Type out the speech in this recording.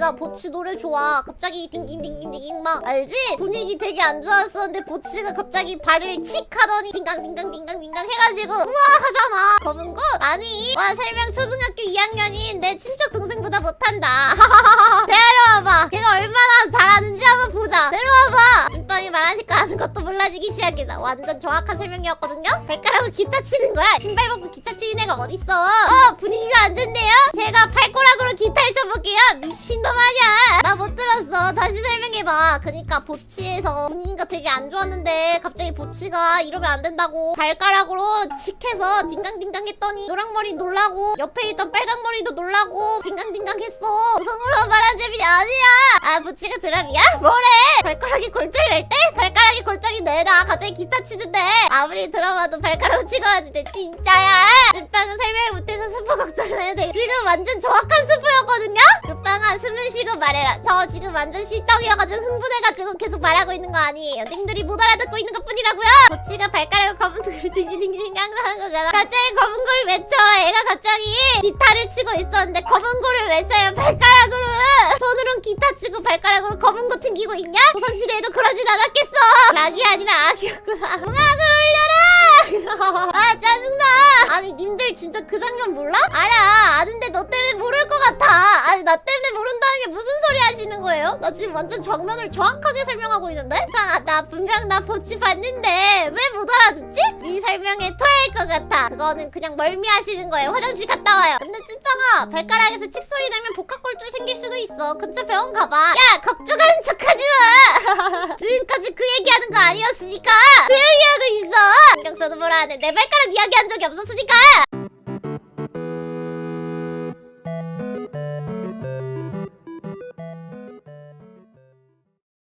맞아 보치 노래 좋아. 갑자기 딩딩딩딩딩 막 알지? 분위기 되게 안 좋았었는데 보치가 갑자기 발을 칙 하더니 딩강딩강딩강딩강 해가지고 우와 하잖아. 검은고? 아니 와 설명 초등학교 2학년인 내 친척 동생보다 못한다. 데려와봐. 걔가 얼마나 잘하는지 한번 보자. 데려와봐. 찐빵이 말하니까 아는 것도 몰라지기 시작이다. 완전 정확한 설명이었거든요? 발가락으로 기타 치는 거야. 신발 벗고 기타 치는 애가 어딨어? 어 분위기가 안 못 들었어 다시 설명해봐. 그니까 보치에서 분위기가 되게 안 좋았는데 갑자기 보치가 이러면 안 된다고 발가락으로 칙해서 딩강딩강 했더니 노랑머리 놀라고 옆에 있던 빨강머리도 놀라고 딩강딩강 했어. 우성으로 말한 재미 아니야. 아 보치가 드랍이야? 뭐래? 발가락이 골절이 날 때? 발가락이 골절이 내다. 갑자기 기타 치는데. 아무리 들어봐도 발가락 치고 왔는데 진짜야. 찐빵은 설명을 못해서 스포 걱정해야 돼. 지금 완전 정확한 스포였거든요? 끝빵아 숨을 쉬고 말해라. 저 지금 완전 씹덕이어가지고 흥분해가지고 계속 말하고 있는 거 아니에요 님들이 못 알아듣고 있는 것 뿐이라고요? 보치가 발가락을 검은 돌을 딩딩딩딩 하는 거잖아. 갑자기 검은 골을 외쳐. 애가 갑자기 기타를 치고 있었는데 검은 골을 외쳐요 발가락으로. 손으로는 기타 치고 발가락으로 검은 거 튕기고 있냐? 조선시대에도 그러진 않았겠어. 낙이 아니라 악이었구나. 웅악을 울려라! 아 짜증나. 아니 님들 진짜 그 장면 몰라? 알아 아는데 너 때문에 모를 것 같아 아니 나 때문에 모른다는 게 무슨 소리 하시는 거예요? 나 지금 완전 장면을 정확하게 설명하고 있는데? 나 분명 나 보치 봤는데 왜 못 알아듣지? 네 설명에 토할 것 같아. 그거는 그냥 멀미하시는 거예요. 화장실 갔다 와요. 근데 찐빵아 발가락에서 칙소리 나면 복합골절 생길 수도 있어. 근처 병원 가봐. 야 걱정하는 척하지 마! 지금까지 그 얘기하는 거 아니었으니까 조용히 하고 있어! 신경 써도 뭐라 하네. 내 발가락 이야기한 적이 없었으니까